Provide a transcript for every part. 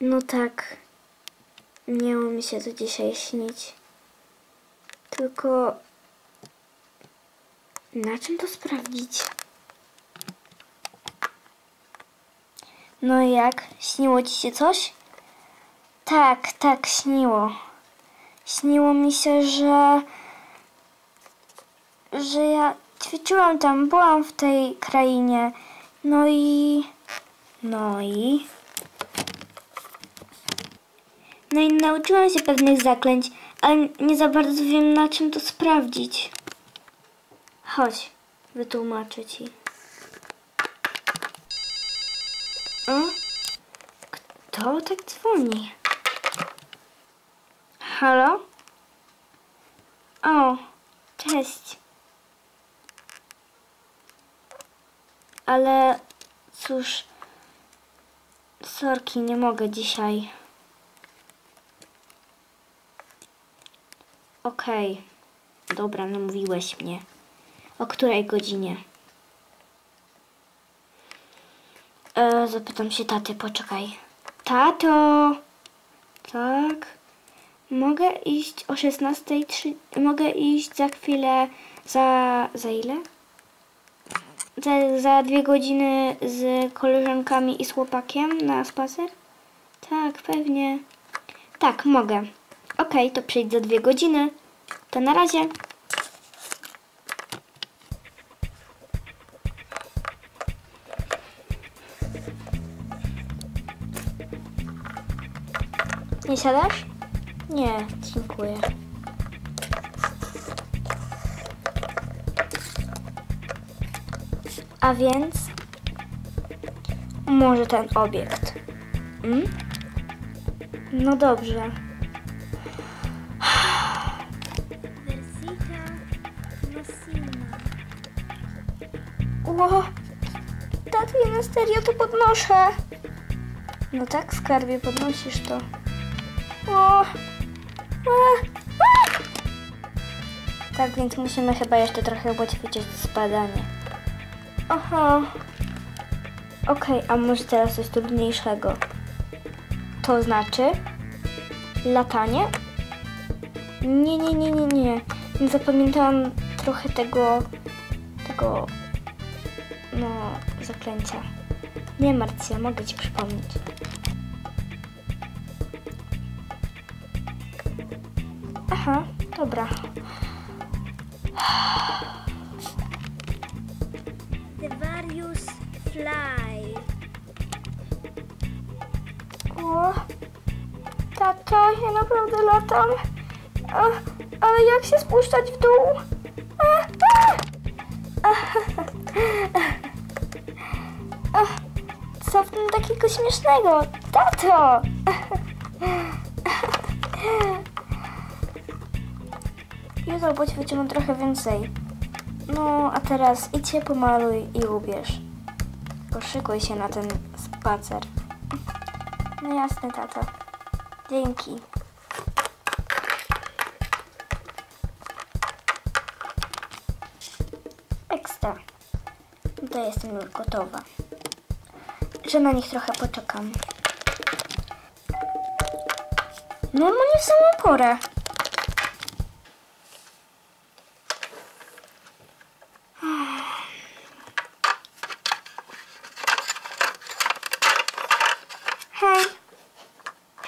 No tak. Miało mi się to dzisiaj śnić. Tylko na czym to sprawdzić? No jak? Śniło ci się coś? Tak, tak, śniło. Śniło mi się, że. Że ja ćwiczyłam tam, byłam w tej krainie. No i. No i. No i nauczyłam się pewnych zaklęć, ale nie za bardzo wiem na czym to sprawdzić. Chodź, wytłumaczę ci. O? Kto tak dzwoni? Halo? O, cześć. Ale cóż, sorki, nie mogę dzisiaj. Okej, dobra, namówiłeś mnie. O której godzinie? E, zapytam się taty, poczekaj. Tato! Tak? Mogę iść o 16.30? Mogę iść za chwilę za... za ile? Za, za dwie godziny z koleżankami i z chłopakiem na spacer? Tak, pewnie. Tak, mogę. Okej, to przyjdź za dwie godziny. To na razie. Nie siadasz? Nie, dziękuję. A więc może ten obiekt. Mm? No dobrze. Ło, ja na serio to podnoszę. No tak, skarbie, podnosisz to. O, a, a. Tak więc musimy chyba jeszcze trochę poćwiczyć spadanie. Aha. Okej, a może teraz coś trudniejszego. To znaczy latanie? Nie, nie, nie, nie, nie. Nie zapamiętałam trochę tego, tego, no, zaklęcia. Nie martw się, mogę ci przypomnieć. Aha, dobra. The fly. O, tato, ja naprawdę latam. A, ale jak się spuszczać w dół? A, a! Co w tym takiego śmiesznego? Tato! Jutro poćwiczymy trochę więcej. No, a teraz idź pomaluj i ubierz. Poszykuj się na ten spacer. No jasne, tato. Dzięki. Ekstra. No To jestem już gotowa. Że na nich trochę poczekam. Normalnie w samą porę.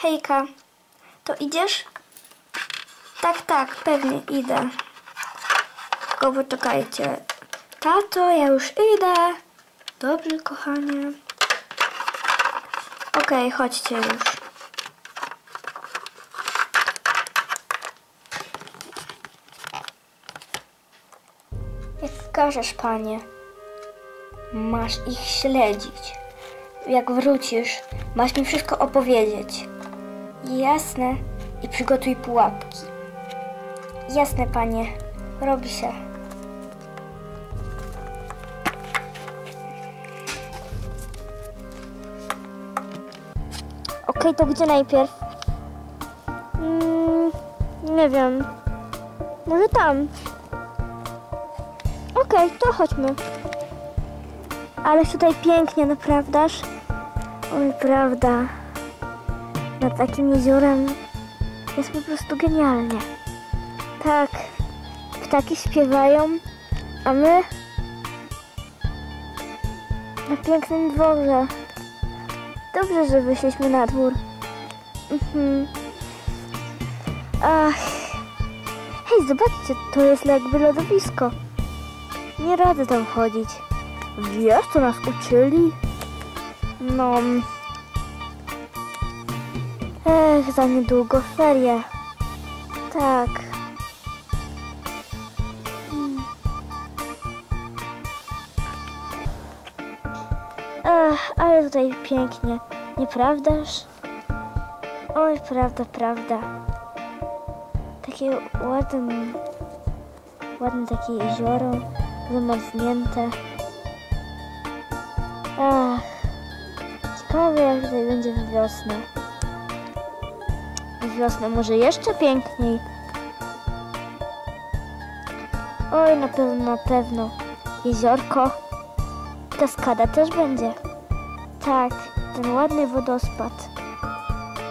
Hej. To idziesz? Tak, tak, pewnie idę. Tylko poczekajcie. Tato, ja już idę. Dobrze, kochanie. Okej, chodźcie już. Jak każesz, panie. Masz ich śledzić. Jak wrócisz, masz mi wszystko opowiedzieć. Jasne. I przygotuj pułapki. Jasne, panie. Robi się. Okej, to gdzie najpierw? Mm, nie wiem. Może tam. Okej, to chodźmy. Ale tutaj pięknie, naprawdę. Oj, prawda. Nad takim jeziorem jest po prostu genialnie. Tak, ptaki śpiewają, a my na pięknym dworze. Dobrze, że wyszliśmy na dwór. Mhm. Ach. Hej, zobaczcie, to jest jakby lodowisko. Nie radzę tam chodzić. Wiesz, co nas uczyli? No. Ech, za niedługo ferie. Tak. Ech, ale tutaj pięknie, nieprawdaż? Oj, prawda, prawda. Takie ładne, ładne takie jezioro, zamarznięte. Ach, ciekawe jak tutaj będzie w wiosnę. Może jeszcze piękniej. Oj, na pewno, na pewno. Jeziorko. Kaskada też będzie. Tak, ten ładny wodospad.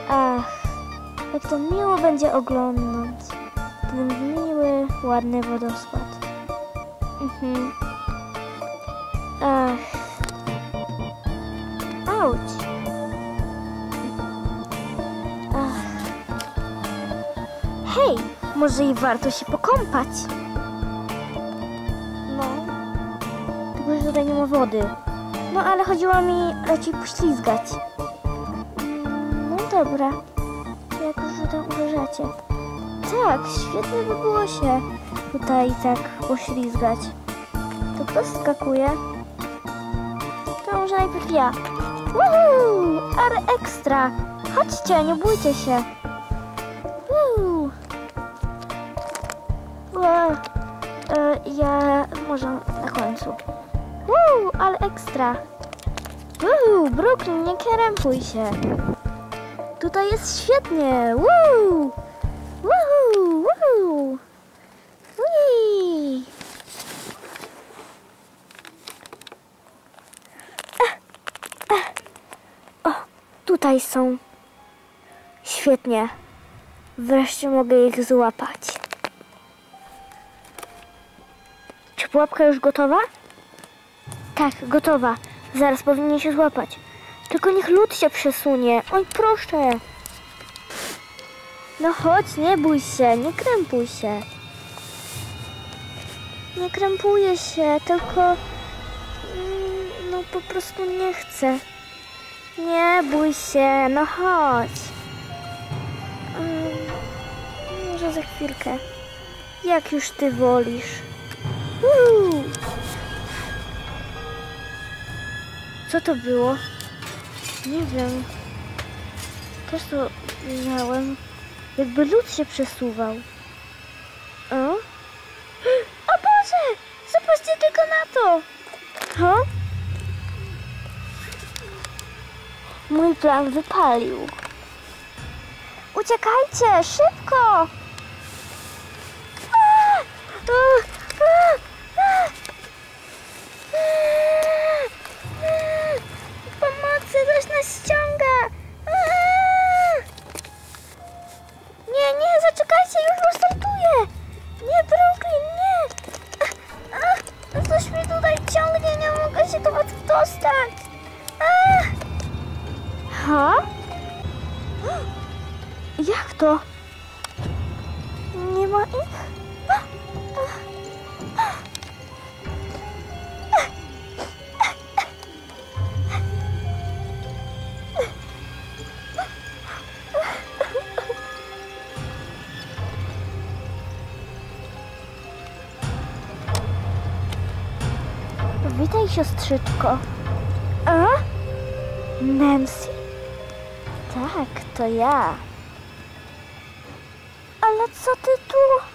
Ach, jak to miło będzie oglądać. Ten miły, ładny wodospad. Mhm. Ach. Auć. Hej, może i warto się pokąpać. No. Tylko, że tutaj nie ma wody. No, ale chodziło mi raczej poślizgać. No dobra. Jak już tam uważacie. Tak, świetnie by było się tutaj tak poślizgać. To kto skakuje? To może najpierw ja. Woohoo! Ale ekstra! Chodźcie, nie bójcie się. Ja może na końcu. Woo, ale ekstra. Woo, Brooklyn, nie krępuj się. Tutaj jest świetnie. Woo! Woohoo! Woohoo! Whee! O, tutaj są. Świetnie. Wreszcie mogę ich złapać. Pułapka już gotowa? Tak, gotowa. Zaraz powinien się złapać. Tylko niech lód się przesunie. Oj, proszę. No chodź, nie bój się, nie krępuj się. Nie krępuję się, tylko... mm, No po prostu nie chcę. Nie bój się, no chodź. Mm, Może za chwilkę. Jak już ty wolisz. Co to było? Nie wiem. Też to widziałem. Jakby lód się przesuwał. O? O Boże! Zobaczcie tylko na to! Ha? Mój plan wypalił. Uciekajcie! Szybko! A! A! Jak to? Nie ma ich? Witaj, siostrzyczko. A? Nancy? Tak, to ja. Ale co ty tu?